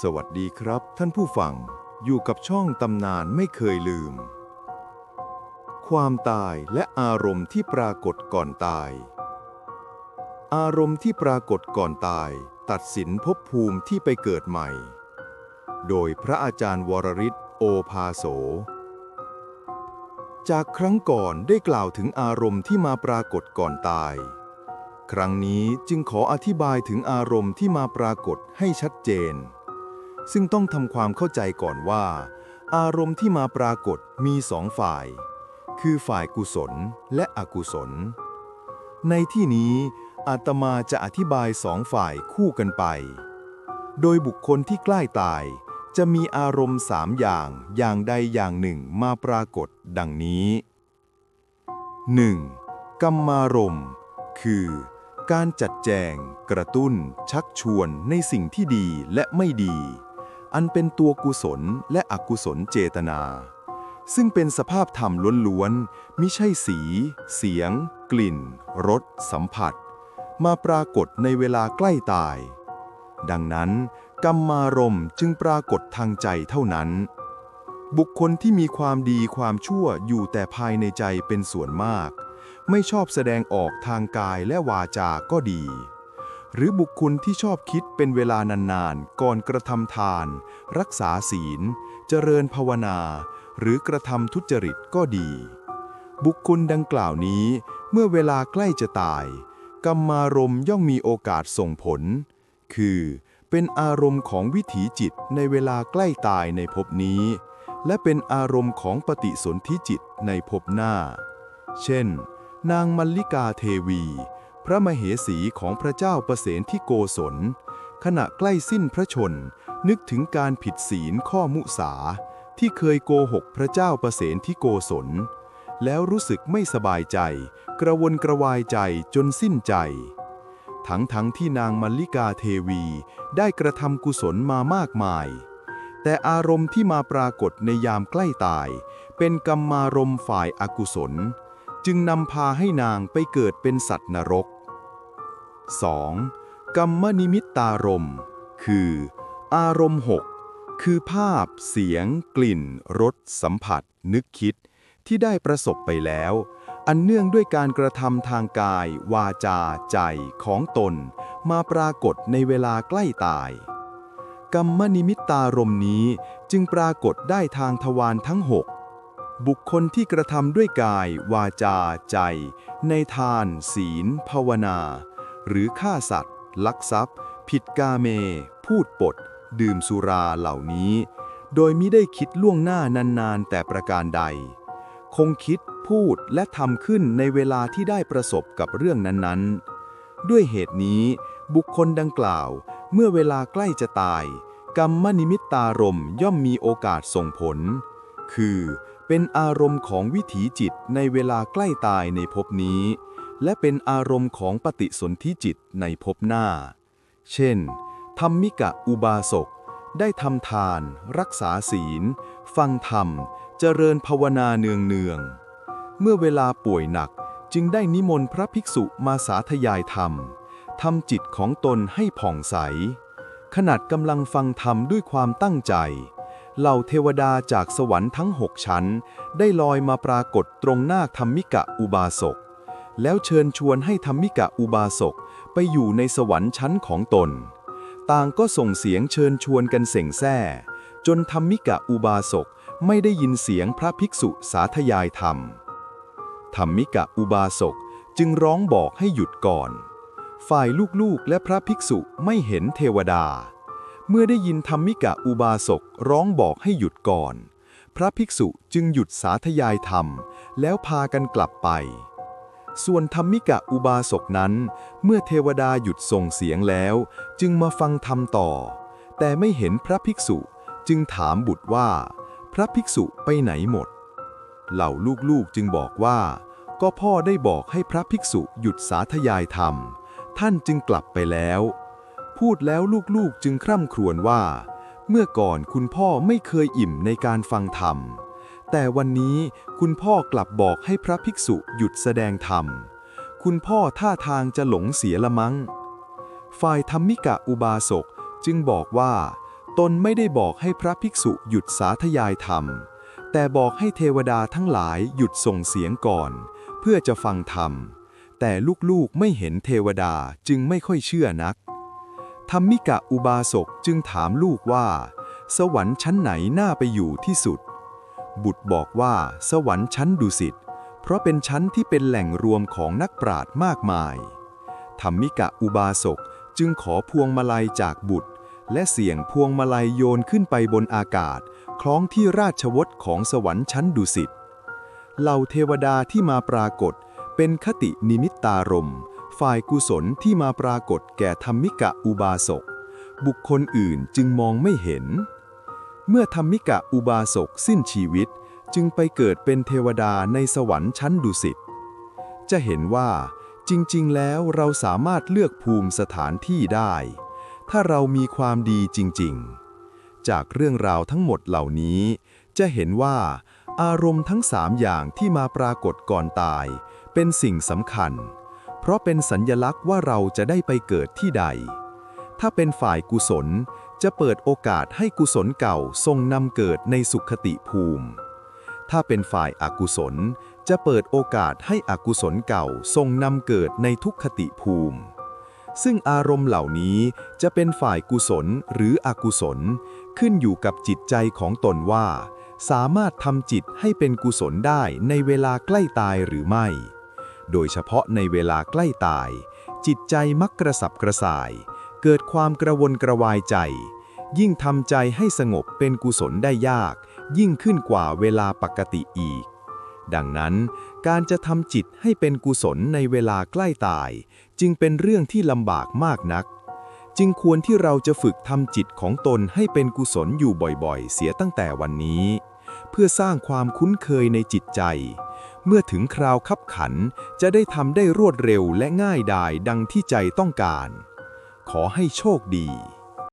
สวัสดีครับ ท่านผู้ฟัง อยู่กับช่องตำนานไม่เคยลืม ความตายและอารมณ์ที่ปรากฏก่อนตาย อารมณ์ที่ปรากฏก่อนตาย ตัดสินภพภูมิที่ไปเกิดใหม่ โดยพระอาจารย์วรริศโอภาโส จากครั้งก่อนได้กล่าวถึงอารมณ์ที่มาปรากฏก่อนตาย ครั้งนี้จึงขออธิบายถึงอารมณ์ที่มาปรากฏให้ชัดเจน ซึ่งต้องทำความเข้าใจก่อนว่า อารมณ์ที่มาปรากฏมีสองฝ่าย คือฝ่ายกุศลและอกุศล ในที่นี้อาตมาจะอธิบายสองฝ่ายคู่กันไป โดยบุคคลที่ใกล้ตายจะมีอารมณ์สามอย่างอย่างใดอย่างหนึ่งมาปรากฏดังนี้ 1. กรรมารมณ์คือการจัดแจง กระตุ้น ชักชวนในสิ่งที่ดีและไม่ดี อันเป็นตัวกุศลและอกุศลเจตนา ซึ่งเป็นสภาพธรรมล้วนๆมิใช่สี เสียง กลิ่น รส สัมผัส มาปรากฏในเวลาใกล้ตาย ดังนั้น กรรมารมณ์จึงปรากฏทางใจเท่านั้น บุคคลที่มีความดีความชั่วอยู่แต่ภายในใจเป็นส่วนมาก ไม่ชอบแสดงออกทางกายและวาจาก็ดี หรือบุคคลที่ชอบคิดเป็นเวลานานๆ ก่อนกระทำทาน รักษาศีล เจริญภาวนา หรือกระทำทุจริตก็ดี บุคคลดังกล่าวนี้ เมื่อเวลาใกล้จะตาย กรรมารมณ์ย่อมมีโอกาสส่งผล คือเป็นอารมณ์ของวิถีจิตในเวลาใกล้ตายในภพนี้ และเป็นอารมณ์ของปฏิสนธิจิตในภพหน้า เช่น นางมัลลิกาเทวี พระมเหสีของพระเจ้าประเสนที่โกศล ขณะใกล้สิ้นพระชน นึกถึงการผิดศีลข้อมุสา ที่เคยโกหกพระเจ้าประเสนที่โกศล แล้วรู้สึกไม่สบายใจ กระวนกระวายใจจนสิ้นใจ ทั้งทั้งที่นางมัลลิกาเทวีได้กระทำกุศลมามากมาย แต่อารมณ์ที่มาปรากฏในยามใกล้ตาย เป็นกรรมารมณ์ฝ่ายอากุศล จึงนำพาให้นางไปเกิดเป็นสัตว์นรก 2. กรรมนิมิตตารมคือ อารมณ์หกคือภาพ เสียง กลิ่น รส สัมผัส นึกคิด ที่ได้ประสบไปแล้ว อันเนื่องด้วยการกระทำทางกาย วาจา ใจของตน มาปรากฏในเวลาใกล้ตาย กรรมนิมิตตารมณ์นี้จึงปรากฏได้ทางทวารทั้งหกบุคคลที่กระทำด้วยกาย วาจา ใจ ในทาน ศีล ภาวนา หรือฆ่าสัตว์ ลักทรัพย์ ผิดกาเม พูดปด ดื่มสุราเหล่านี้ โดยมิได้คิดล่วงหน้านานๆ แต่ประการใด คงคิดพูดและทำขึ้นในเวลาที่ได้ประสบกับเรื่องนั้นๆ ด้วยเหตุนี้ บุคคลดังกล่าว เมื่อเวลาใกล้จะตาย กรรมนิมิตตารมณ์ย่อมมีโอกาสส่งผล คือเป็นอารมณ์ของวิถีจิตในเวลาใกล้ตายในภพนี้ และเป็นอารมณ์ของปฏิสนธิจิตในภพหน้า เช่น ธรรมิกะอุบาสก ได้ทำทาน รักษาศีล ฟังธรรม เจริญภาวนาเนืองเนือง เมื่อเวลาป่วยหนักจึงได้นิมนต์พระภิกษุมาสาธยายธรรม ทำจิตของตนให้ผ่องใส ขนาดกำลังฟังธรรมด้วยความตั้งใจ เหล่าเทวดาจากสวรรค์ทั้งหกชั้น ได้ลอยมาปรากฏตรงหน้าธรรมิกะอุบาสก แล้วเชิญชวนให้ธรรมิกะอุบาสกไปอยู่ในสวรรค์ชั้นของตน ต่างก็ส่งเสียงเชิญชวนกันเส่งแซ่ จนธรรมิกะอุบาสกไม่ได้ยินเสียงพระภิกษุสาธยายธรรม ธรรมิกะอุบาสกจึงร้องบอกให้หยุดก่อน ฝ่ายลูกๆและพระภิกษุไม่เห็นเทวดา เมื่อได้ยินธรรมิกะอุบาสกร้องบอกให้หยุดก่อน พระภิกษุจึงหยุดสาธยายธรรม แล้วพากันกลับไป ส่วนธรรมิกะอุบาสกนั้น เมื่อเทวดาหยุดส่งเสียงแล้ว จึงมาฟังธรรมต่อ แต่ไม่เห็นพระภิกษุ จึงถามบุตรว่า พระภิกษุไปไหนหมด เหล่าลูกๆจึงบอกว่า ก็พ่อได้บอกให้พระภิกษุหยุดสาธยายธรรม ท่านจึงกลับไปแล้ว พูดแล้วลูกๆจึงคร่ำครวญว่า เมื่อก่อนคุณพ่อไม่เคยอิ่มในการฟังธรรม แต่วันนี้คุณพ่อกลับบอกให้พระภิกษุหยุดแสดงธรรม คุณพ่อท่าทางจะหลงเสียละมั้ง ฝ่ายธรรมิกะอุบาสกจึงบอกว่า ตนไม่ได้บอกให้พระภิกษุหยุดสาธยายธรรม แต่บอกให้เทวดาทั้งหลายหยุดส่งเสียงก่อน เพื่อจะฟังธรรม แต่ลูกๆไม่เห็นเทวดาจึงไม่ค่อยเชื่อนักธรรมิกะอุบาสกจึงถามลูกว่า สวรรค์ชั้นไหนน่าไปอยู่ที่สุด บุตรบอกว่าสวรรค์ชั้นดุสิต เพราะเป็นชั้นที่เป็นแหล่งรวมของนักปราชญ์มากมายธรรมิกะอุบาสกจึงขอพวงมาลัยจากบุตร และเสี่ยงพวงมาลัยโยนขึ้นไปบนอากาศ คล้องที่ราชวตของสวรรค์ชั้นดุสิตเหล่าเทวดาที่มาปรากฏ เป็นคตินิมิตตารมฝ่ายกุศลที่มาปรากฏแก่ธรรมิกะอุบาสก บุคคลอื่นจึงมองไม่เห็น เมื่อธรรมิกะอุบาสกสิ้นชีวิต จึงไปเกิดเป็นเทวดาในสวรรค์ชั้นดุสิต จะเห็นว่า จริงๆ แล้วเราสามารถเลือกภูมิสถานที่ได้ ถ้าเรามีความดีจริงๆ จากเรื่องราวทั้งหมดเหล่านี้ จะเห็นว่าอารมณ์ทั้งสามอย่างที่มาปรากฏก่อนตาย เป็นสิ่งสำคัญ เพราะเป็นสัญญลักษณ์ว่าเราจะได้ไปเกิดที่ใด ถ้าเป็นฝ่ายกุศล จะเปิดโอกาสให้กุศลเก่าทรงนำเกิดในสุขติภูมิ ถ้าเป็นฝ่ายอากุศล จะเปิดโอกาสให้อกุศลเก่าทรงนำเกิดในทุกขติภูมิ ซึ่งอารมณ์เหล่านี้จะเป็นฝ่ายกุศลหรืออกุศล ขึ้นอยู่กับจิตใจของตนว่า สามารถทำจิตให้เป็นกุศลได้ในเวลาใกล้ตายหรือไม่ โดยเฉพาะในเวลาใกล้ตาย จิตใจมักกระสับกระส่าย เกิดความกระวนกระวายใจ ยิ่งทำใจให้สงบเป็นกุศลได้ยาก ยิ่งขึ้นกว่าเวลาปกติอีก ดังนั้น การจะทำจิตให้เป็นกุศลในเวลาใกล้ตาย จึงเป็นเรื่องที่ลำบากมากนัก จึงควรที่เราจะฝึกทำจิตของตนให้เป็นกุศลอยู่บ่อยๆ เสียตั้งแต่วันนี้ เพื่อสร้างความคุ้นเคยในจิตใจเมื่อถึงคราวคับขันจะได้ทำได้รวดเร็วและง่ายดายดังที่ใจต้องการ ขอให้โชคดี